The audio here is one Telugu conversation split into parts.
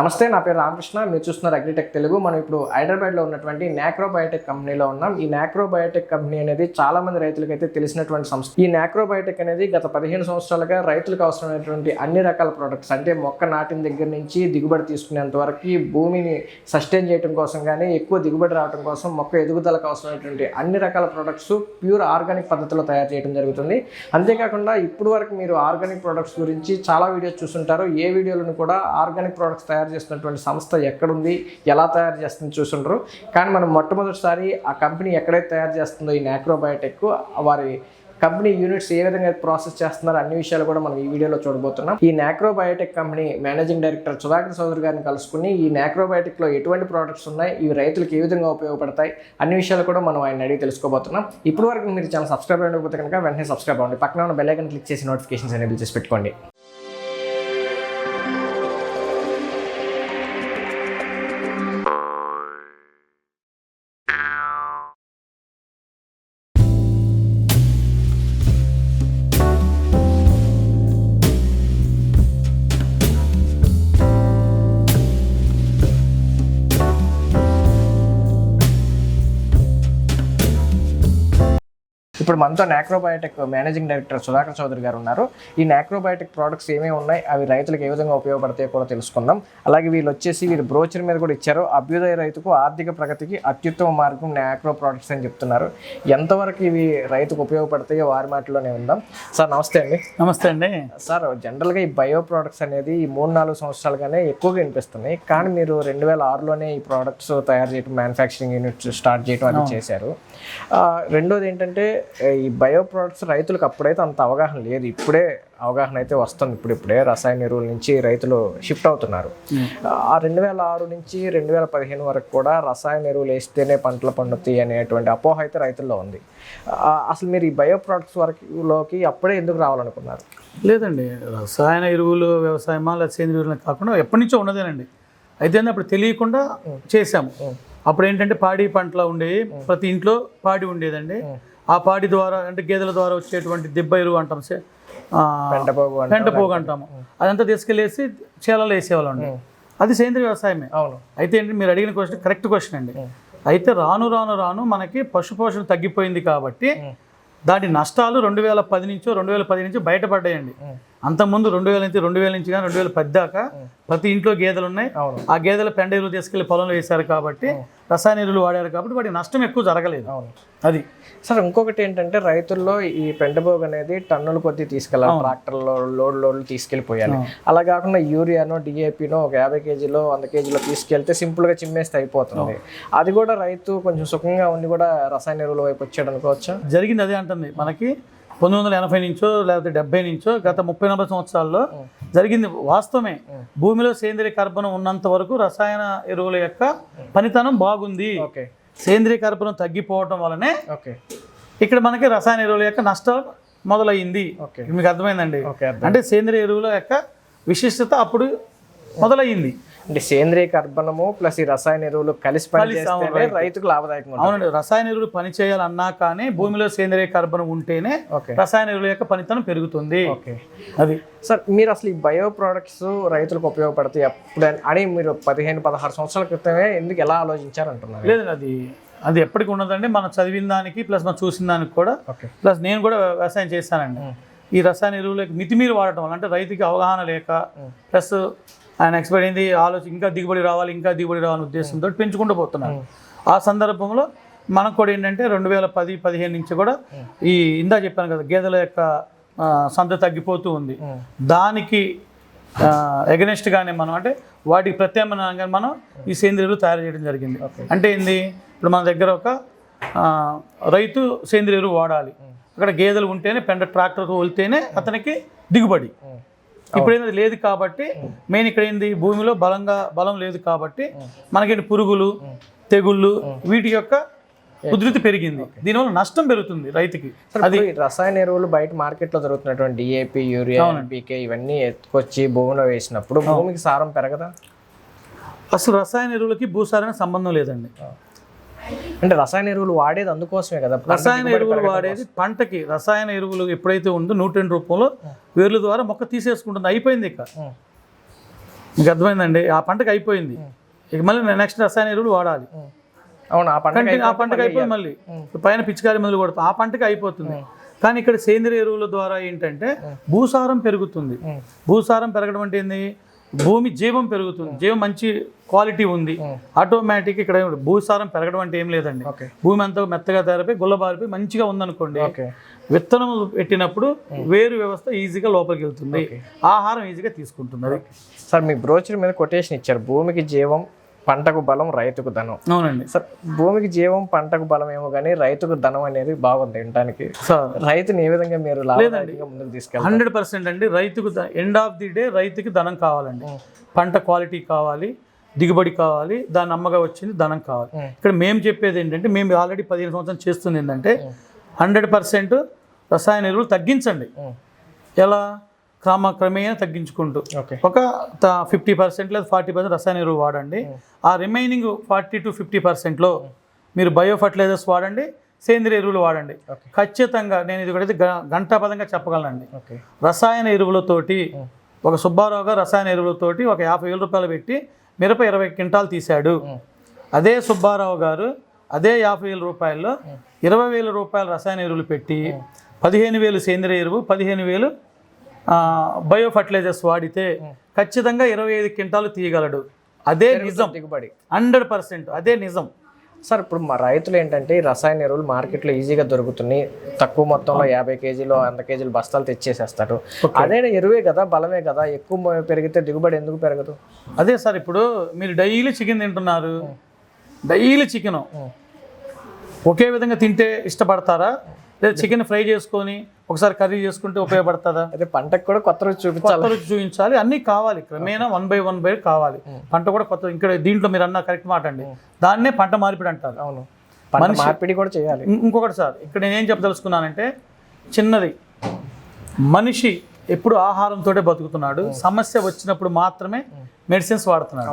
నమస్తే నా పేరు రామకృష్ణ. మీరు చూస్తున్నారు అగ్రిటెక్ తెలుగు. మనం ఇప్పుడు హైదరాబాద్లో ఉన్నటువంటి నాక్రోబయోటెక్ కంపెనీలో ఉన్నాం. ఈ నాక్రోబయోటిక్ కంపెనీ అనేది చాలా మంది రైతులకు అయితే తెలిసినటువంటి సంస్థ. ఈ నాక్రోబయోటిక్ అనేది గత పదిహేను సంవత్సరాలుగా రైతులకు అవసరమైనటువంటి అన్ని రకాల ప్రొడక్ట్స్ అంటే మొక్క నాటిన దగ్గర నుంచి దిగుబడి తీసుకునేంత వరకు భూమిని సస్టైన్ చేయడం కోసం కానీ ఎక్కువ దిగుబడి రావడం కోసం మొక్క ఎదుగుదలకు అవసరమైనటువంటి అన్ని రకాల ప్రొడక్ట్స్ ప్యూర్ ఆర్గానిక్ పద్ధతిలో తయారు చేయడం జరుగుతుంది. అంతేకాకుండా ఇప్పుడు వరకు మీరు ఆర్గానిక్ ప్రొడక్ట్స్ గురించి చాలా వీడియోస్ చూస్తుంటారు. ఏ వీడియోలను కూడా ఆర్గానిక్ ప్రొడక్ట్స్ తయారు చేస్తున్నటువంటి సంస్థ ఎక్కడుంది ఎలా తయారు చేస్తుంది చూసుంటారు కానీ మనం మొట్టమొదటిసారి ఆ కంపెనీ ఎక్కడైతే తయారు చేస్తుందో ఈ నాక్రోబయోటెక్ వారి కంపెనీ యూనిట్స్ ఏ విధంగా ప్రాసెస్ చేస్తున్నారో అన్ని విషయాలు కూడా మనం ఈ వీడియోలో చూడబోతున్నాం. ఈ Nacrobiotech company managing director Sudhakar Chaudhary గారిని కలుసుకుని ఈ నాక్రోబయోటిక్లో ఎటువంటి ప్రోడక్ట్స్ ఉన్నాయి ఇవి రైతులకు ఏ విధంగా ఉపయోగపడతాయి అన్ని విషయాలు కూడా మనం ఆయన అడిగి తెలుసుకోబోతున్నాం. ఇప్పటి వరకు మీరు ఛానల్ సబ్స్క్రైబ్ అవ్వకపోతే కనుక వెంటనే సబ్స్క్రైబ్ అవ్వండి. పక్కన ఉన్న బెల్ ఐకన్ క్లిక్ చేసి నోటిఫికేషన్స్ ఎనేబుల్ చేసి పెట్టుకోండి. ఇప్పుడు మనతో నాక్రోబయోటెక్ మేనేజింగ్ డైరెక్టర్ సుధాకర్ చౌదరి గారు ఉన్నారు. ఈ నాక్రోబయోటెక్ ప్రోడక్ట్స్ ఏమేమి ఉన్నాయి? అవి రైతులకు ఏ విధంగా ఉపయోగపడతాయో కూడా తెలుసుకుందాం. అలాగే వీళ్ళు వచ్చేసి వీళ్ళు బ్రోచర్ మీద కూడా ఇచ్చారు. అభ్యుదయ రైతుకు ఆర్థిక ప్రగతికి అత్యుత్తమ మార్గం నాక్రో ప్రోడక్ట్స్ అని చెప్తున్నారు. ఎంతవరకు ఇవి రైతుకు ఉపయోగపడతాయో వారి మాటలోనే ఉందాం సార్ నమస్తే అండి. నమస్తే అండి. సార్ జనరల్గా ఈ బయో ప్రోడక్ట్స్ అనేది ఈ మూడు నాలుగు సంవత్సరాలుగానే ఎక్కువగా వినిపిస్తున్నాయి. కానీ మీరు రెండు వేల ఆరులోనే ఈ ప్రోడక్ట్స్ తయారు చేయడం మ్యానుఫ్యాక్చరింగ్ యూనిట్స్ స్టార్ట్ చేయడం అది చేశారు. రెండోది ఏంటంటే ఈ బయో ప్రోడక్ట్స్ రైతులకు అప్పుడైతే అంత అవగాహన లేదు. ఇప్పుడే అవగాహన అయితే వస్తుంది. ఇప్పుడిప్పుడే రసాయన ఎరువుల నుంచి రైతులు షిఫ్ట్ అవుతున్నారు. ఆ రెండు వేల ఆరు నుంచి రెండు వేల పదిహేను వరకు కూడా రసాయన ఎరువులు వేస్తేనే పంటలు పండుతాయి అనేటువంటి అపోహ అయితే రైతుల్లో ఉంది. అసలు మీరు ఈ బయో ప్రోడక్ట్స్ వరకులోకి అప్పుడే ఎందుకు రావాలనుకున్నారు? లేదండి. రసాయన ఎరువులు వ్యవసాయమా లేదా సేంద్రియ ఎరువులు కాకుండా ఎప్పటి నుంచో ఉన్నదేనండి. అయితే అప్పుడు తెలియకుండా చేసాము అప్పుడు ఏంటంటే పాడి పంటలు ఉండేవి. ప్రతి ఇంట్లో పాడి ఉండేదండి. ఆ పాడి ద్వారా అంటే గేదెల ద్వారా వచ్చేటువంటి దిబ్బ ఎరువు అంటాం సే- ఆ, పెంటపోగు అంటే పెంట పోగు అంటాము. అదంతా తీసుకెళ్ళేసి చేలలో వేసేవాళ్ళండి. అది సేంద్రియ వ్యవసాయమే. అవును. అయితే ఏంటి మీరు అడిగిన క్వశ్చన్ కరెక్ట్ క్వశ్చన్ అండి. అయితే రాను రాను రాను మనకి పశుపోషణ తగ్గిపోయింది కాబట్టి దాని నష్టాలు రెండు వేల పది నుంచో రెండు వేల పది నుంచి బయటపడ్డాయండి. అంతకుముందు రెండు వేల నుంచి రెండు వేల నుంచి కానీ రెండు వేల పది దాకా ప్రతి ఇంట్లో గేదెలు ఉన్నాయి. ఆ గేదెల పెండ ఎరువులు తీసుకెళ్ళి పొలంలో వేశారు కాబట్టి రసాయన ఎరువులు వాడారు కాబట్టి వాటి నష్టం ఎక్కువ జరగలేదు. అది. సార్ ఇంకొకటి ఏంటంటే రైతుల్లో ఈ పెంటబోగ్ అనేది టన్నుల కొద్దీ తీసుకెళ్ళాలి ట్రాక్టర్లో లోడ్ లోడ్లు తీసుకెళ్ళిపోయాలి. అలా కాకుండా యూరియానో డిఏపినో ఒక యాభై కేజీలో వంద కేజీలో తీసుకెళ్తే సింపుల్గా చిమ్మేస్తే అయిపోతుంది. అది కూడా రైతు కొంచెం సుఖంగా ఉండి కూడా రసాయన ఎరువుల వైపు వచ్చాడు అనుకోవచ్చా? జరిగింది అదే అంటుంది. మనకి పంతొమ్మిది వందల ఎనభై నుంచో లేకపోతే డెబ్బై నుంచో గత ముప్పై నలభై సంవత్సరాల్లో జరిగింది. వాస్తవమే. భూమిలో సేంద్రియ కర్బనం ఉన్నంత వరకు రసాయన ఎరువుల యొక్క పనితనం బాగుంది. ఓకే. సేంద్రియ కర్బనం తగ్గిపోవటం వలనే ఓకే. ఇక్కడ మనకి రసాయన ఎరువుల యొక్క నష్టం మొదలయ్యింది. ఓకే. మీకు అర్థమైందండి. అంటే సేంద్రియ ఎరువుల యొక్క విశిష్టత అప్పుడు మొదలయ్యింది. అంటే సేంద్రియ కర్బనము ప్లస్ ఈ రసాయన ఎరువులు కలిసి పనిచేస్తేనే రైతుకు లాభదాయకంగా అవునండి రసాయన ఎరువులు పని చేయాలన్నా కానీ భూమిలో సేంద్రియ కర్బనం ఉంటేనే ఓకే. రసాయన ఎరువుల యొక్క పనితనం పెరుగుతుంది. ఓకే. అది. సార్ మీరు అసలు ఈ బయో ప్రోడక్ట్స్ రైతులకు ఉపయోగపడతాయి అప్పుడు అని మీరు పదిహేను పదహారు సంవత్సరాల క్రితమే ఎందుకు ఎలా ఆలోచించారు అంటున్నారు లేదండి అది అది ఎప్పటికి ఉన్నదండి మనం చదివిన దానికి ప్లస్ మనం చూసిన దానికి కూడా ప్లస్ నేను కూడా వ్యవసాయం చేశానండి. ఈ రసాయన ఎరువులకి మితిమీరి వాడటం వల్ల అంటే రైతుకి అవగాహన లేక ప్లస్ ఆయన ఎక్స్పైర్ అయింది ఆలోచన ఇంకా దిగుబడి రావాలి ఇంకా దిగుబడి రావాలనే ఉద్దేశంతో పెంచుకుంటూ పోతున్నారు. ఆ సందర్భంలో మనకు కూడా ఏంటంటే రెండు వేల పది పదిహేను నుంచి కూడా ఈ ఇందా చెప్పాను కదా గేదెల యొక్క సంత తగ్గిపోతూ ఉంది. దానికి ఎగనెస్ట్గానే మనం అంటే వాటికి ప్రత్యామ్నాయంగా మనం ఈ సేంద్రియాలు తయారు చేయడం జరిగింది. అంటే ఏంది? ఇప్పుడు మన దగ్గర ఒక రైతు సేంద్రియ ఎరువు వాడాలి. అక్కడ గేదెలు ఉంటేనే పెండ ట్రాక్టర్ వెళ్తేనే అతనికి దిగుబడి. ఇప్పుడు ఏంది లేదు కాబట్టి మెయిన్ ఇక్కడ ఏంది? భూమిలో బలంగా బలం లేదు కాబట్టి మనకి పురుగులు తెగుళ్ళు వీటి యొక్క ఉధృతి పెరిగింది. దీనివల్ల నష్టం పెరుగుతుంది రైతుకి. అది రసాయన ఎరువులు బయట మార్కెట్లో దొరుకుతున్నటువంటి డిఏపి యూరియా ఎన్పికే ఇవన్నీ ఎత్తుకొచ్చి భూమిలో వేసినప్పుడు భూమికి సారం పెరగదా? అసలు రసాయన ఎరువులకి భూసారానికి సంబంధం లేదండి. అంటే రసాయన ఎరువులు వాడేది అందుకోసమే కదా. రసాయన ఎరువులు వాడేది పంటకి. రసాయన ఎరువులు ఎప్పుడైతే ఉందో న్యూట్రియన్ రూపంలో వేర్ల ద్వారా మొక్క తీసేసుకుంటుంది. అయిపోయింది ఇక. మీకు అర్థమైందండి? ఆ పంటకు అయిపోయింది. ఇక మళ్ళీ నెక్స్ట్ రసాయన ఎరువులు వాడాలి. అవును ఆ పంట ఆ పంటకు అయిపోయింది మళ్ళీ. పైన పిచికారి మందులు కొడతాం ఆ పంటకి అయిపోతుంది. కానీ ఇక్కడ సేంద్రియ ఎరువుల ద్వారా ఏంటంటే భూసారం పెరుగుతుంది. భూసారం పెరగడం అంటే ఏంది? భూమి జీవం పెరుగుతుంది. జీవం మంచి క్వాలిటీ ఉంది. ఆటోమేటిక్ ఇక్కడ భూసారం పెరగడం అంటే ఏం లేదండి. భూమి అంతా మెత్తగా తయారైపోయి గుల్లబారిపోయి మంచిగా ఉందనుకోండి విత్తనం పెట్టినప్పుడు వేరు వ్యవస్థ ఈజీగా లోపలికి వెళ్తుంది. ఆహారం ఈజీగా తీసుకుంటుంది. సార్ మీ బ్రోచర్ మీద కొటేషన్ ఇచ్చారు. భూమికి జీవం పంటకు బలం రైతుకు ధనం. అవునండి. సార్ భూమికి జీవం పంటకు బలం ఏమో కానీ రైతుకు ధనం అనేది బాగుంది వినటానికి. సార్. రైతుని ఏ విధంగా మీరు ముందుకు తీసుకెళ్తారు? హండ్రెడ్ పర్సెంట్ అండి రైతుకు ఎండ్ ఆఫ్ ది డే రైతుకి ధనం కావాలండి. పంట క్వాలిటీ కావాలి దిగుబడి కావాలి దాని అమ్మగా వచ్చింది ధనం కావాలి. ఇక్కడ మేము చెప్పేది ఏంటంటే మేము ఆల్రెడీ పదిహేను సంవత్సరం చేస్తుంది ఏంటంటే హండ్రెడ్ పర్సెంట్ రసాయన ఎరువులు తగ్గించండి. ఎలా? క్రమ క్రమేణా తగ్గించుకుంటూ. ఒక ఫిఫ్టీ పర్సెంట్ లేదా ఫార్టీ పర్సెంట్ రసాయన ఎరువు వాడండి. ఆ రిమైనింగ్ ఫార్టీ టు ఫిఫ్టీ పర్సెంట్లో మీరు బయో ఫర్టిలైజర్స్ వాడండి సేంద్రియ ఎరువులు వాడండి. ఖచ్చితంగా నేను ఇది కూడా గంటాపదంగా చెప్పగలనండి. రసాయన ఎరువులతోటి ఒక సుబ్బారావు గారు రసాయన ఎరువులతోటి ఒక యాభై వేల రూపాయలు పెట్టి మిరప ఇరవై క్వింటాలు తీశాడు. అదే సుబ్బారావు గారు అదే యాభై వేల రూపాయల్లో ఇరవై వేల రూపాయల రసాయన ఎరువులు పెట్టి పదిహేను వేలు సేంద్రియ ఎరువు పదిహేను వేలు బయో ఫర్టిలైజర్స్ వాడితే ఖచ్చితంగా ఇరవై ఐదు క్వింటాలు తీయగలడు. అదే నిజం. దిగుబడి. Hundred percent. అదే నిజం. సార్ ఇప్పుడు మా రైతులు ఏంటంటే రసాయన ఎరువులు మార్కెట్లో ఈజీగా దొరుకుతున్నాయి. తక్కువ మొత్తంలో యాభై కేజీలు వంద కేజీలు బస్తాలు తెచ్చేసేస్తారు. అదే ఎరువే కదా బలమే కదా ఎక్కువ పెరిగితే దిగుబడి ఎందుకు పెరగదు? అదే సార్ ఇప్పుడు మీరు డైలీ చికెన్ తింటున్నారు. Daily chicken. ఒకే విధంగా తింటే ఇష్టపడతారా? లేదా చికెన్ ఫ్రై చేసుకొని ఒకసారి కర్రీ చేసుకుంటే ఉపయోగపడుతుందా? అదే పంటకు కూడా కొత్త రుచి చూపించాలి. కొత్త రుచి చూపించాలి. అన్నీ కావాలి క్రమేణా వన్ బై వన్ బై కావాలి. పంట కూడా కొత్త ఇక్కడ దీంట్లో మీరు అన్న కరెక్ట్ మాట అండి. దాన్నే పంట మార్పిడి అంటారు. అవును. పంట మార్పిడి కూడా చేయాలి. ఇంకొకటి సార్ ఇక్కడ నేనేం చెప్పదలుచుకున్నానంటే చిన్నది. మనిషి ఎప్పుడు ఆహారంతో బతుకుతున్నాడు. సమస్య వచ్చినప్పుడు మాత్రమే మెడిసిన్స్ వాడుతున్నాడు.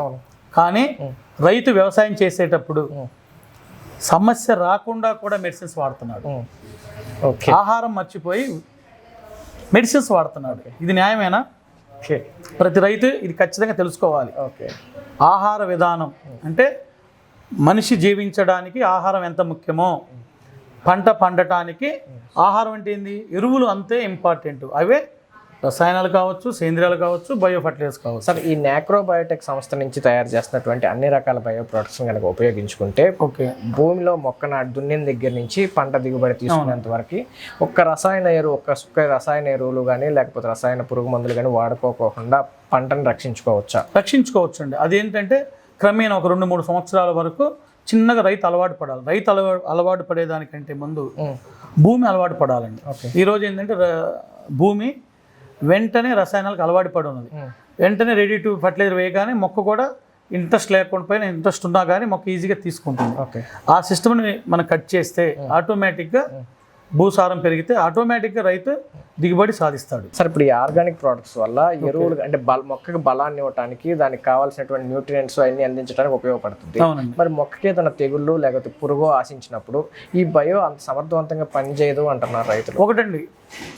కానీ రైతు వ్యవసాయం చేసేటప్పుడు సమస్య రాకుండా కూడా మెడిసిన్స్ వాడుతున్నాడు. ఆహారం మర్చిపోయి మెడిసిన్స్ వాడుతున్నాడు. ఇది న్యాయమేనా? ప్రతి రైతు ఇది ఖచ్చితంగా తెలుసుకోవాలి. ఓకే ఆహార విధానం అంటే మనిషి జీవించడానికి ఆహారం ఎంత ముఖ్యమో పంట పండటానికి ఆహారం అంటే ఏంది? ఎరువులు అంతే ఇంపార్టెంట్ అవే రసాయనాలు కావచ్చు సేంద్రియాలు కావచ్చు బయో ఫర్టిలైజర్స్ కావచ్చు. సార్ ఈ నాక్రోబయోటెక్ సంస్థ నుంచి తయారు చేస్తున్నటువంటి అన్ని రకాల బయో ప్రొడక్ట్స్ కనుక ఉపయోగించుకుంటే ఓకే. భూమిలో మొక్క నాటి దున్నిన దగ్గర నుంచి పంట దిగుబడి తీసుకునేంత వరకు ఒక్క రసాయన ఎరువు ఒక్క సుక్క రసాయన ఎరువులు కానీ లేకపోతే రసాయన పురుగు మందులు కానీ వాడుకోకుండా పంటను రక్షించుకోవచ్చా? రక్షించుకోవచ్చు అండి అదేంటంటే క్రమేణా ఒక రెండు మూడు సంవత్సరాల వరకు చిన్నగా రైతు అలవాటు పడాలి. రైతు అలవాటు అలవాటు పడేదానికంటే ముందు. భూమి అలవాటు పడాలండి. ఓకే. ఈరోజు ఏంటంటే భూమి వెంటనే రసాయనాలకు అలవాటు పడి ఉన్నది. వెంటనే రెడీ టు ఫర్టిలైజర్ వేయగానే మొక్క కూడా ఇంట్రెస్ట్ లేకుండా పైన ఇంట్రెస్ట్ ఉన్నా కానీ మొక్క ఈజీగా తీసుకుంటుంది. ఓకే. ఆ సిస్టమ్ని మనం కట్ చేస్తే ఆటోమేటిక్గా భూసారం పెరిగితే ఆటోమేటిక్గా రైతు దిగుబడి సాధిస్తాడు. సార్ ఇప్పుడు ఈ ఆర్గానిక్ ప్రోడక్ట్స్ వల్ల ఎరువులు అంటే బల మొక్కకి బలాన్ని ఇవ్వడానికి దానికి కావాల్సినటువంటి న్యూట్రియంట్స్ అన్ని అందించడానికి ఉపయోగపడుతుంది. మరి మొక్కకి ఏదైనా తెగుళ్ళు లేకపోతే పురుగు ఆశించినప్పుడు ఈ బయో అంత సమర్థవంతంగా పనిచేయదు అంటున్నారు రైతులు. ఒకటండి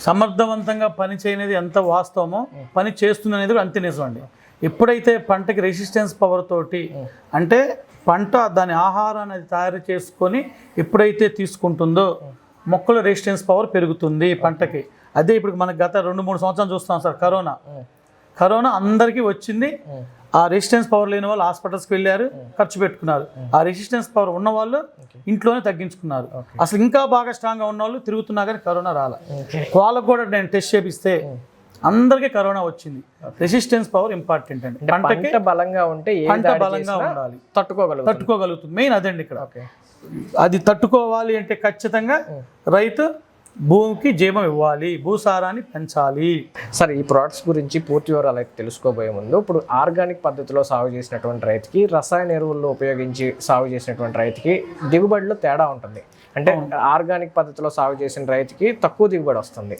సమర్థవంతంగా పని చేయనిది ఎంత వాస్తవమో పని చేస్తుంది అనేది కూడా అంతే నిజం అండి. ఎప్పుడైతే పంటకి రెసిస్టెన్స్ పవర్ తోటి అంటే పంట దాని ఆహారాన్ని తయారు చేసుకొని ఎప్పుడైతే తీసుకుంటుందో మొక్కల రెసిస్టెన్స్ పవర్ పెరుగుతుంది పంటకి. అదే ఇప్పుడు మనకు గత రెండు మూడు సంవత్సరాలు చూస్తున్నాం సార్ కరోనా. కరోనా అందరికీ వచ్చింది. ఆ రెసిస్టెన్స్ పవర్ లేని వాళ్ళు హాస్పిటల్స్కి వెళ్ళారు ఖర్చు పెట్టుకున్నారు. ఆ రెసిస్టెన్స్ పవర్ ఉన్న వాళ్ళు ఇంట్లోనే తగ్గించుకున్నారు. అసలు ఇంకా బాగా స్ట్రాంగ్గా ఉన్న వాళ్ళు తిరుగుతున్నా కానీ కరోనా రాలే. వాళ్ళకు కూడా నేను టెస్ట్ చేపిస్తే అందరికీ కరోనా వచ్చింది. రెసిస్టెన్స్ పవర్ ఇంపార్టెంట్ అండి. పంటకి పంట బలంగా ఉంటే పంట బలంగా ఉండాలి. తట్టుకోగలుగుతుంది. తట్టుకోగలుగుతుంది. మెయిన్ అదండి ఇక్కడ. ఓకే. అది తట్టుకోవాలి అంటే ఖచ్చితంగా రైతు భూమికి జీవం ఇవ్వాలి భూసారాన్ని పెంచాలి. సార్ ఈ ప్రోడక్ట్స్ గురించి పూర్తి వివరాలు అయితే తెలుసుకోబోయే ముందు ఇప్పుడు ఆర్గానిక్ పద్ధతిలో సాగు చేసినటువంటి రైతుకి రసాయన ఎరువుల్లో ఉపయోగించి సాగు చేసినటువంటి రైతుకి దిగుబడిలో తేడా ఉంటుంది. అంటే ఆర్గానిక్ పద్ధతిలో సాగు చేసిన రైతుకి తక్కువ దిగుబడి వస్తుంది.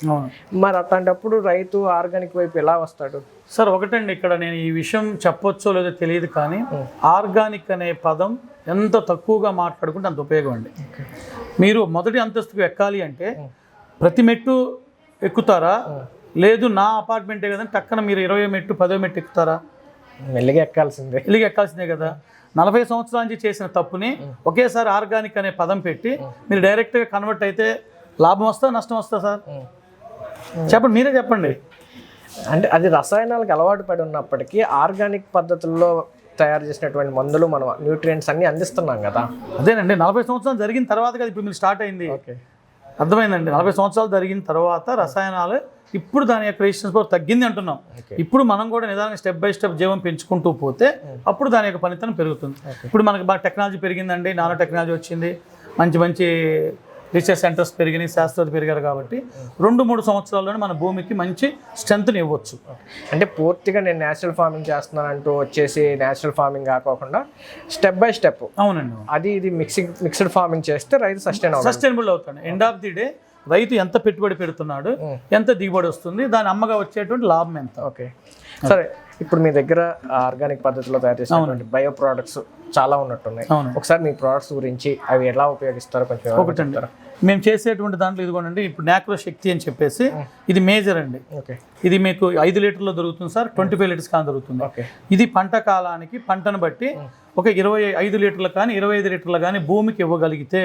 మరి అట్లాంటప్పుడు రైతు ఆర్గానిక్ వైపు ఎలా వస్తాడు? సార్ ఒకటండి ఇక్కడ నేను ఈ విషయం చెప్పొచ్చో లేదో తెలియదు కానీ ఆర్గానిక్ అనే పదం ఎంత తక్కువగా మాట్లాడుకుంటే అంత ఉపయోగం అండి. మీరు మొదటి అంతస్తుకు ఎక్కాలి అంటే ప్రతి మెట్టు ఎక్కుతారా? లేదు నా అపార్ట్మెంటే కదండి టక్కన మీరు ఇరవై మెట్టు పదో మెట్టు ఎక్కుతారా? మెల్లిగా ఎక్కాల్సిందే. ఇల్లుకి ఎక్కాల్సిందే కదా. నలభై సంవత్సరాల నుంచి చేసిన తప్పుని ఒకేసారి ఆర్గానిక్ అనే పదం పెట్టి మీరు డైరెక్ట్గా కన్వర్ట్ అయితే లాభం వస్తా నష్టం వస్తా సార్? చెప్పండి మీరే చెప్పండి. అంటే అది రసాయనాలకు అలవాటు పడి ఉన్నప్పటికీ ఆర్గానిక్ పద్ధతుల్లో తయారు చేసినటువంటి మందులు మనం న్యూట్రియంట్స్ అన్ని అందిస్తున్నాం కదా. అదేనండి నలభై సంవత్సరాలు జరిగిన తర్వాత కదా ఇప్పుడు మీరు స్టార్ట్ అయింది. అర్థమైందండి నలభై సంవత్సరాలు జరిగిన తర్వాత రసాయనాలు ఇప్పుడు దాని యొక్క రెసిస్టెన్స్ పవర్ తగ్గింది అంటున్నాం. ఇప్పుడు మనం కూడా నిదానంగా స్టెప్ బై స్టెప్ జీవం పెంచుకుంటూ పోతే అప్పుడు దాని యొక్క పనితనం పెరుగుతుంది. ఇప్పుడు మనకి బాగా టెక్నాలజీ పెరిగిందండి నానో టెక్నాలజీ వచ్చింది మంచి మంచి రీసెర్చ్ సెంటర్స్ పెరిగినాయి శాస్త్రవేత్తలు పెరిగారు కాబట్టి రెండు మూడు సంవత్సరాల్లోనే మన భూమికి మంచి స్ట్రెంత్ని ఇవ్వచ్చు. అంటే పూర్తిగా నేను నేచురల్ ఫార్మింగ్ చేస్తున్నానంటూ వచ్చేసి నేచురల్ ఫార్మింగ్ కాకోకుండా స్టెప్ బై స్టెప్ అవునండి అది ఇది మిక్సింగ్ మిక్స్డ్ ఫార్మింగ్ చేస్తే రైతు సస్టైన్ అవుతుంది సస్టైనబుల్ అవుతాడు. ఎండ్ ఆఫ్ ది డే రైతు ఎంత పెట్టుబడి పెడుతున్నాడు ఎంత దిగుబడి వస్తుంది దాని అమ్మగా వచ్చేటువంటి లాభం ఎంత? ఓకే సరే ఇప్పుడు మీ దగ్గర ఆర్గానిక్ పద్ధతిలో తయారు చేసినటువంటి బయో ప్రోడక్ట్స్ చాలా ఉన్నట్టున్నాయి. ఒకసారి మీ ప్రోడక్ట్స్ గురించి అవి ఎలా ఉపయోగిస్తారో కొంచెం ఒకటండి. మేము చేసేటువంటి దాంట్లో ఇదిగోనండి ఇప్పుడు నాక్రో శక్తి అని చెప్పేసి ఇది మేజర్ అండి. ఓకే. ఇది మీకు ఐదు లీటర్లో దొరుకుతుంది సార్ ట్వంటీ ఫైవ్ లీటర్స్ కానీ దొరుకుతుంది. ఓకే. ఇది పంట కాలానికి పంటను బట్టి ఒక ఇరవై ఐదు లీటర్లు కానీ ఇరవై ఐదు లీటర్లు కానీ భూమికి ఇవ్వగలిగితే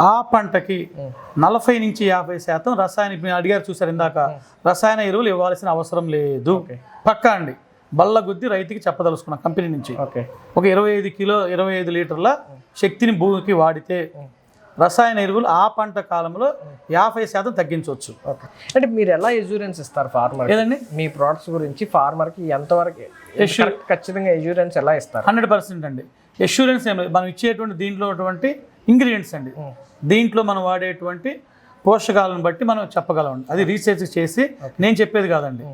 ఆ పంటకి నలభై నుంచి యాభై శాతం రసాయన అడిగారు చూసారు ఇందాక. రసాయన ఎరువులు ఇవ్వాల్సిన అవసరం లేదు. పక్కా అండి. బల్ల గుద్ది రైతుకి చెప్పదలుచుకున్నాం కంపెనీ నుంచి. ఓకే. ఒక ఇరవై ఐదు కిలో ఇరవై ఐదు లీటర్ల శక్తిని భూమికి వాడితే రసాయన ఎరువులు ఆ పంట కాలంలో యాభై శాతం తగ్గించవచ్చు. ఓకే. అంటే మీరు ఎలా ఎజ్యూరెన్స్ ఇస్తారు ఫార్మర్ ఏదండి? మీ ప్రోడక్ట్స్ గురించి ఫార్మర్కి ఎంతవరకు ఖచ్చితంగా ఎజ్యూరెన్స్ ఎలా ఇస్తారు? హండ్రెడ్ పర్సెంట్ అండి. ఎష్యూరెన్స్ మనం ఇచ్చేటువంటి దీంట్లో ఉన్నటువంటి ఇంగ్రీడియంట్స్ అండి. దీంట్లో మనం వాడేటువంటి పోషకాలను బట్టి మనం చెప్పగలం. అది రీసెర్చ్ చేసి నేను చెప్పేది కాదండి.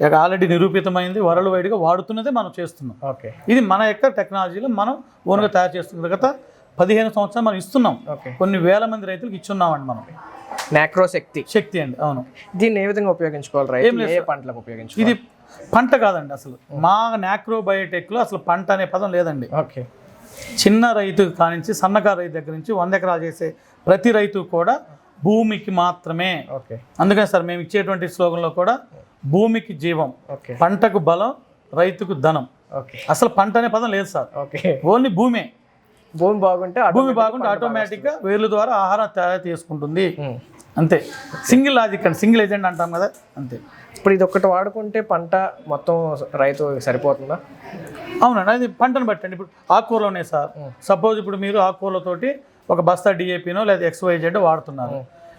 ఇక ఆల్రెడీ నిరూపితమైంది వరల్డ్ వైడ్గా వాడుతున్నదే మనం చేస్తున్నాం. ఓకే. ఇది మన యొక్క టెక్నాలజీలో మనం ఓన్గా తయారు చేస్తుంది గత పదిహేను సంవత్సరాలు మనం ఇస్తున్నాం. ఓకే. కొన్ని వేల మంది రైతులకు ఇచ్చున్నామండి మనం. నాక్రో శక్తి శక్తి అండి అవును. దీన్ని ఏ విధంగా ఉపయోగించుకోవాలి ఏ పంటలకు ఉపయోగించుకోవాలి? ఇది పంట కాదండి అసలు. మా నాక్రో బయోటెక్లో అసలు పంట అనే పదం లేదండి. ఓకే. చిన్న రైతు కానించి సన్నకారు రైతు దగ్గర నుంచి వంద ఎకరాలు చేసే ప్రతి రైతు కూడా భూమికి మాత్రమే. ఓకే. అందుకని సార్ మేము ఇచ్చేటువంటి స్లోగన్లో కూడా భూమికి జీవం ఓకే. పంటకు బలం రైతుకు ధనం. ఓకే. అసలు పంట అనే పదం లేదు సార్. ఓకే. ఓన్లీ భూమే. భూమి బాగుంటే భూమి బాగుంటే ఆటోమేటిక్గా వేర్ల ద్వారా ఆహారం తయారు చేసుకుంటుంది. అంతే. సింగిల్ లాజిక్ అండి సింగిల్ ఏజెంట్ అంటాం కదా? అంతే. ఇప్పుడు ఇది ఒకటి వాడుకుంటే పంట మొత్తం రైతు సరిపోతుందా? అవునండి. అది పంటను బట్టండి ఇప్పుడు ఆకుకూరలు ఉన్నాయి సార్ సపోజ్ ఇప్పుడు మీరు ఆకుకూరలతోటి ఒక బస్తా డిఏపినో లేదా ఎక్స్వైజెడ్ వాడుతున్నారు.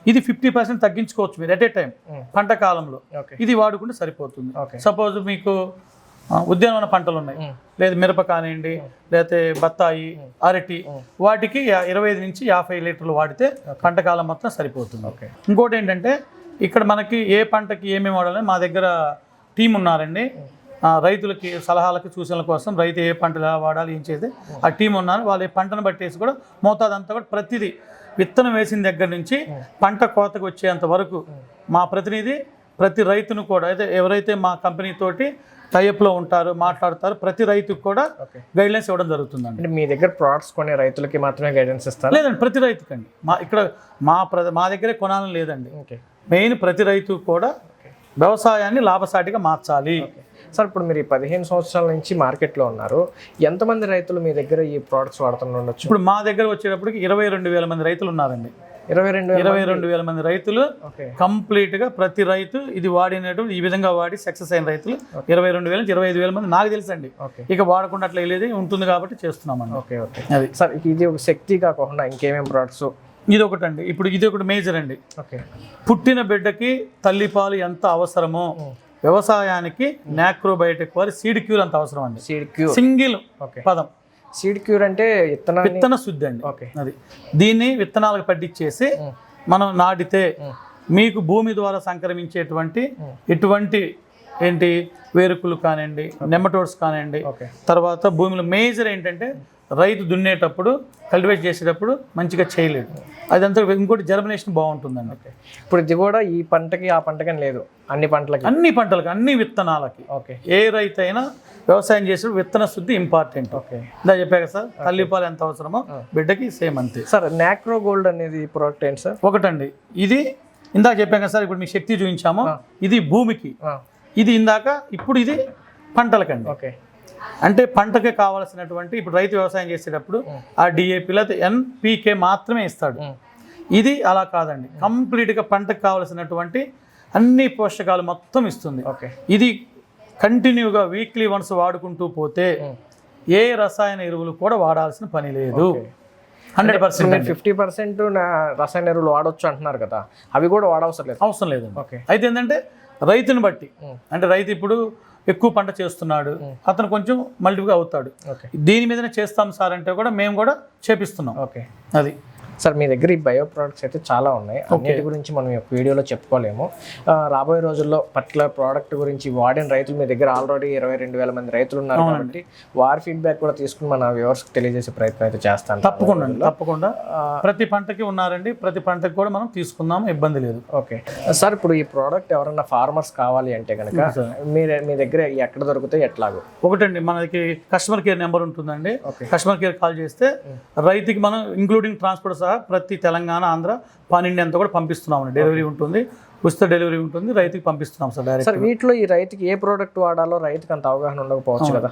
ఇది ఫిఫ్టీ పర్సెంట్ తగ్గించుకోవచ్చు మీరు ఎట్ ఏ టైం పంట కాలంలో. ఇది వాడుకుంటే సరిపోతుంది. సపోజ్ మీకు ఉద్యానవన పంటలు ఉన్నాయి లేదా మిరప కానివ్వండి లేకపోతే బత్తాయి అరటి వాటికి ఇరవై ఐదు నుంచి యాభై లీటర్లు వాడితే పంట కాలం మొత్తం సరిపోతుంది. ఓకే. ఇంకోటి ఏంటంటే ఇక్కడ మనకి ఏ పంటకి ఏమేమి వాడాలని మా దగ్గర టీం ఉన్నారండి. రైతులకి సలహాలకి సూచనల కోసం రైతు ఏ పంటలు ఎలా వాడాలి ఏం చేస్తే ఆ టీం ఉన్నారు. వాళ్ళు పంటను బట్టేసి కూడా మోతాదు అంతా కూడా ప్రతిదీ విత్తనం వేసిన దగ్గర నుంచి పంట కోతకు వచ్చేంత వరకు మా ప్రతినిధి ప్రతి రైతును కూడా అయితే ఎవరైతే మా కంపెనీ తోటి టైప్లో ఉంటారో మాట్లాడతారో. ప్రతి రైతుకు కూడా గైడ్లైన్స్ ఇవ్వడం జరుగుతుందండి. అంటే మీ దగ్గర ప్రోడక్ట్స్ కొనే రైతులకి మాత్రమే గైడెన్స్ ఇస్తారు? లేదండి ప్రతి రైతుకండి. మా ఇక్కడ మా ప్ర మా దగ్గరే కొనాలని లేదండి. మెయిన్ ప్రతి రైతు కూడా వ్యవసాయాన్ని లాభసాటిగా మార్చాలి. సార్ ఇప్పుడు మీరు ఈ పదిహేను సంవత్సరాల నుంచి మార్కెట్లో ఉన్నారు. ఎంతమంది రైతులు మీ దగ్గర ఈ ప్రోడక్ట్స్ వాడుతుండొచ్చు? ఇప్పుడు మా దగ్గర వచ్చేటప్పటికి ఇరవై రెండు వేల మంది రైతులు ఉన్నారండి. ఇరవై రెండు ఇరవై రెండు వేల మంది రైతులు కంప్లీట్గా ప్రతి రైతు ఇది వాడినటువంటి ఈ విధంగా వాడి సక్సెస్ అయిన రైతులు ఇరవై రెండు వేల నుంచి ఇరవై ఐదు వేల మంది. నాకు తెలుసండి. ఇక వాడకుండా అట్లా వెళ్ళేది ఉంటుంది కాబట్టి చేస్తున్నామండి. Okay okay. అది. సార్ ఇది ఒక శక్తి కాకుండా ఇంకేమేం ప్రోడక్ట్స్ ఇది ఒకటండి. ఇప్పుడు ఇది ఒకటి మేజర్ అండి. పుట్టిన బిడ్డకి తల్లిపాలు ఎంత అవసరమో వ్యవసాయానికి నాక్రోబయోటిక్ వారి సీడ్ క్యూర్ అంత అవసరం అండి. Seed cure. సింగిల్ పదం. సీడ్ క్యూర్ అంటే విత్తనాన్ని విత్తన శుద్ధి అండి. ఓకే. అది. దీన్ని విత్తనాలకు పట్టించేసి మనం నాటితే మీకు భూమి ద్వారా సంక్రమించేటువంటి ఎటువంటి ఏంటి? వేరుకులు కానివ్వండి నెమటోడ్స్ కానివ్వండి. ఓకే. తర్వాత భూమిలో మేజర్ ఏంటంటే రైతు దున్నేటప్పుడు కల్టివేట్ చేసేటప్పుడు మంచిగా చేయలేడు అదంతా ఇంకోటి జర్మినేషన్ బాగుంటుందండి. ఇప్పుడు ఇది కూడా ఈ పంటకి ఆ పంటకని లేదు. అన్ని పంటలకి. అన్ని పంటలకు అన్ని విత్తనాలకి. ఓకే. ఏ రైతు అయినా వ్యవసాయం చేసేటప్పుడు విత్తన శుద్ధి ఇంపార్టెంట్ ఓకే. ఇందా చెప్పాక సార్ తల్లిపాలు ఎంత అవసరమో బిడ్డకి సేమ్ అంతే. సార్ నాక్రో గోల్డ్ అనేది ప్రోడక్ట్ ఏంటి సార్? ఒకటండి. ఇది ఇందాక చెప్పాం కదా సార్ ఇప్పుడు మీ శక్తి చూపించాము. ఇది భూమికి. ఇది ఇందాక ఇప్పుడు ఇది పంటలకండి ఓకే. అంటే పంటకి కావాల్సినటువంటి ఇప్పుడు రైతు వ్యవసాయం చేసేటప్పుడు ఆ డిఏపి లేకపోతే ఎన్పికే మాత్రమే ఇస్తాడు. ఇది అలా కాదండి. కంప్లీట్గా పంటకు కావాల్సినటువంటి అన్ని పోషకాలు మొత్తం ఇస్తుంది. ఓకే. ఇది కంటిన్యూగా వీక్లీ వన్స్ వాడుకుంటూ పోతే ఏ రసాయన ఎరువులు కూడా వాడాల్సిన పని లేదు. హండ్రెడ్ పర్సెంట్ ఫిఫ్టీ పర్సెంట్ రసాయన ఎరువులు వాడొచ్చు అంటున్నారు కదా. అవి కూడా వాడవసరం లేదు. అవసరం లేదండి. ఓకే. అయితే ఏంటంటే రైతుని బట్టి. అంటే రైతు ఇప్పుడు ఎక్కువ పంట చేస్తున్నాడు అతను కొంచెం మల్టిప్గా అవుతాడు. దీని మీదనే చేస్తాం సార్ అంటే కూడా మేము కూడా చేపిస్తున్నాం. ఓకే. అది. సార్ మీ దగ్గర ఈ బయో ప్రోడక్ట్స్ అయితే చాలా ఉన్నాయి. అన్నిటి గురించి మనం యొక్క వీడియోలో చెప్పుకోలేము. రాబోయే రోజుల్లో పర్టికులర్ ప్రోడక్ట్ గురించి వాడిన రైతులు మీ దగ్గర ఆల్రెడీ ఇరవై రెండు వేల మంది రైతులు ఉన్నారు కాబట్టి వారి ఫీడ్బ్యాక్ కూడా తీసుకుని మన వ్యూవర్స్కి తెలియజేసే ప్రయత్నం అయితే చేస్తాను తప్పకుండా తప్పకుండా. ప్రతి పంటకి ఉన్నారండి ప్రతి పంటకి కూడా మనం తీసుకుందాం ఇబ్బంది లేదు. ఓకే. సార్ ఇప్పుడు ఈ ప్రోడక్ట్ ఎవరన్నా ఫార్మర్స్ కావాలి అంటే కనుక మీరు మీ దగ్గర ఎక్కడ దొరుకుతాయి ఎట్లాగో? ఒకటండి మనకి కస్టమర్ కేర్ నెంబర్ ఉంటుందండి. కస్టమర్ కేర్ కాల్ చేస్తే రైతుకి మనం ఇంక్లూడింగ్ ట్రాన్స్పోర్ట్ సహా ప్రతి తెలంగాణ ఆంధ్ర పన్నెండు అంతా కూడా పంపిస్తున్నామండి. డెలివరీ ఉంటుంది. ఉచిత డెలివరీ ఉంటుంది. రైతుకి పంపిస్తున్నాం సార్ డైరెక్ట్ సార్ వీటిలో ఈ రైతుకి ఏ ప్రోడక్ట్ వాడాలో రైతుకి అంత అవగాహన ఉండకపోవచ్చు కదా.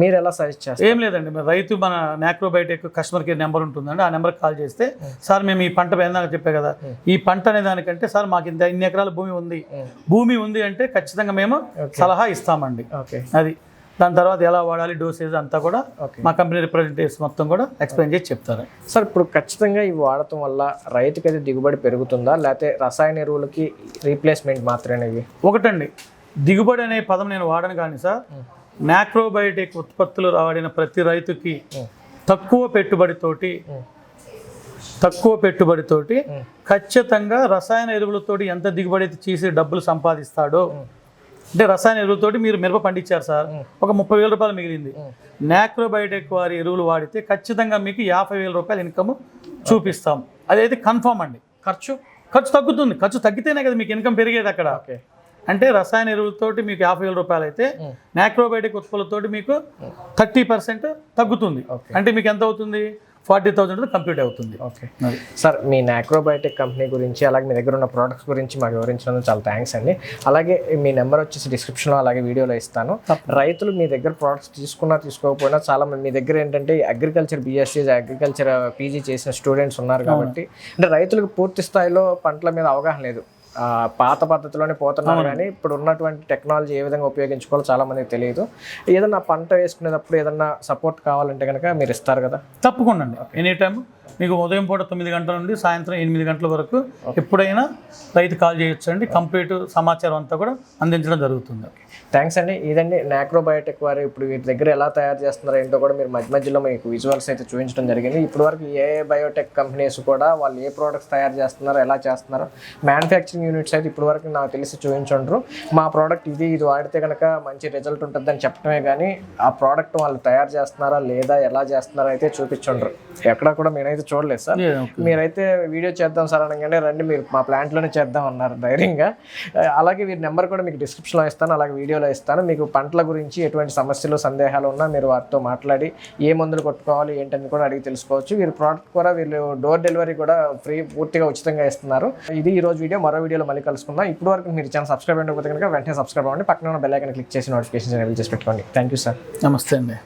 మీరు ఎలా సజెస్ట్ చేస్తారు? ఏం లేదండి. రైతు మన మ్యాక్రోబయోటెక్ కస్టమర్ కేర్ నెంబర్ ఉంటుందండి ఆ నెంబర్కి కాల్ చేస్తే సార్ మేము ఈ పంట ఇందాక చెప్పే కదా ఈ పంట అనే దానికంటే సార్ మాకు ఇంత ఇన్ని ఎకరాల భూమి ఉంది. భూమి ఉంది అంటే ఖచ్చితంగా మేము సలహా ఇస్తామండి. ఓకే. అది. దాని తర్వాత ఎలా వాడాలి డోసేజ్ అంతా కూడా. మా కంపెనీ రిప్రజెంటేటివ్స్ మొత్తం కూడా ఎక్స్ప్లెయిన్ చేసి చెప్తారు. సార్ ఇప్పుడు ఖచ్చితంగా ఇవి వాడటం వల్ల రైతుకి అయితే దిగుబడి పెరుగుతుందా? లేకపోతే రసాయన ఎరువులకి రీప్లేస్మెంట్ మాత్రమే ఇవి? ఒకటండి దిగుబడి అనే పదం నేను వాడను కానీ సార్ మ్యాక్రోబయోటిక్ ఉత్పత్తులు వాడిన ప్రతి రైతుకి తక్కువ పెట్టుబడితోటి తక్కువ పెట్టుబడితోటి ఖచ్చితంగా రసాయన ఎరువులతోటి ఎంత దిగుబడి అయితే చేసి డబ్బులు సంపాదిస్తాడో అంటే రసాయన ఎరువులతోటి మీరు మిరప పండించారు సార్. ఒక ముప్పై వేల రూపాయలు మిగిలింది. నాక్రోబయోటిక్ వారి ఎరువులు వాడితే ఖచ్చితంగా మీకు యాభై వేల రూపాయల ఇన్కమ్ చూపిస్తాం. అదైతే కన్ఫామ్ అండి. ఖర్చు? ఖర్చు తగ్గుతుంది. ఖర్చు తగ్గితేనే కదా మీకు ఇన్కమ్ పెరిగేది అక్కడ. ఓకే. అంటే రసాయన ఎరువులతోటి మీకు యాభై వేల రూపాయలు అయితే నాక్రోబయోటిక్ ఉత్పత్తులతోటి మీకు థర్టీ పర్సెంట్ తగ్గుతుంది. అంటే మీకు ఎంత అవుతుంది? ఫార్టీ థౌసండ్ కంప్లీట్ అవుతుంది. ఓకే. సార్ మీ నాక్రోబయోటిక్ కంపెనీ గురించి అలాగే మీ దగ్గర ఉన్న ప్రోడక్ట్స్ గురించి మాకు వివరించినందుకు చాలా థ్యాంక్స్ అండి. అలాగే మీ నెంబర్ వచ్చేసి డిస్క్రిప్షన్లో అలాగే వీడియోలో ఇస్తాను. రైతులు మీ దగ్గర ప్రోడక్ట్స్ తీసుకున్నా తీసుకోకపోయినా చాలా మంది మీ దగ్గర ఏంటంటే అగ్రికల్చర్ బిఎస్సీ అగ్రికల్చర్ పీజీ చేసిన స్టూడెంట్స్ ఉన్నారు కాబట్టి అంటే రైతులకు పూర్తి స్థాయిలో పంటల మీద అవగాహన లేదు. పాత పద్ధతిలోనే పోతున్నారు కానీ ఇప్పుడు ఉన్నటువంటి టెక్నాలజీ ఏ విధంగా ఉపయోగించుకోవాలో చాలా మందికి తెలియదు. ఏదన్నా పంట వేసుకునేటప్పుడు ఏదన్నా సపోర్ట్ కావాలంటే కనుక మీరు ఇస్తారు కదా? తప్పకుండా అండి. ఎనీ టైం మీకు ఉదయం పూట తొమ్మిది గంటల నుండి సాయంత్రం ఎనిమిది గంటల వరకు ఎప్పుడైనా రైతు కాల్ చేయొచ్చు అండి కంప్లీట్ సమాచారం అంతా కూడా అందించడం జరుగుతుంది. థ్యాంక్స్ అండి. ఇదండి నాక్రోబయోటిక్ వారు ఇప్పుడు వీటి దగ్గర ఎలా తయారు చేస్తున్నారో ఏంటో కూడా మీరు మధ్య మధ్యలో మీకు విజువల్స్ అయితే చూపించడం జరిగింది. ఇప్పుడు వరకు ఏ బయోటెక్ కంపెనీస్ కూడా వాళ్ళు ఏ ప్రోడక్ట్స్ తయారు చేస్తున్నారో ఎలా చేస్తున్నారో మ్యానుఫ్యాక్చరింగ్ యూనిట్స్ అయితే ఇప్పటి వరకు నాకు తెలిసి చూపించుండ్రు. మా ప్రోడక్ట్ ఇది ఇది వాడితే కనుక మంచి రిజల్ట్ ఉంటుందని చెప్పడమే కానీ ఆ ప్రోడక్ట్ వాళ్ళు తయారు చేస్తున్నారా లేదా ఎలా చేస్తున్నారో అయితే చూపించుండ్రు. ఎక్కడ కూడా నేనైతే చూడలేదు సార్. మీరైతే వీడియో చేద్దాం సార్ అనగానే రండి మీరు మా ప్లాంట్లోనే చేద్దాం అన్నారు ధైర్యంగా. అలాగే వీరి నెంబర్ కూడా మీకు డిస్క్రిప్షన్లో ఇస్తాను అలాగే వీడియోలో ఇస్తాను. మీకు పంటల గురించి ఎటువంటి సమస్యలు సందేహాలు ఉన్నా మీరు వారితో మాట్లాడి ఏ మందులు కొట్టుకోవాలి ఏంటని కూడా అడిగి తెలుసుకోవచ్చు. వీరి ప్రోడక్ట్ కూడా వీళ్ళు డోర్ డెలివరీ కూడా ఫ్రీ పూర్తిగా ఉచితంగా ఇస్తున్నారు. ఇది ఈ రోజు వీడియో మరో వీడియోలో మళ్ళీ కలుసుకుందాం. ఇప్పుడు వరకు మీరు ఛానల్ సబ్స్క్రైబ్ అయినకపోతే కనుక వెంటనే సబ్స్క్రైబ్ అవ్వండి. పక్కన ఉన్న బెల్ ఐకాన్ క్లిక్ చేసి నోటిఫికేషన్ ఎనేబుల్ చేసి పెట్టుకోండి. థ్యాంక్ యూ సార్ నమస్తే అండి.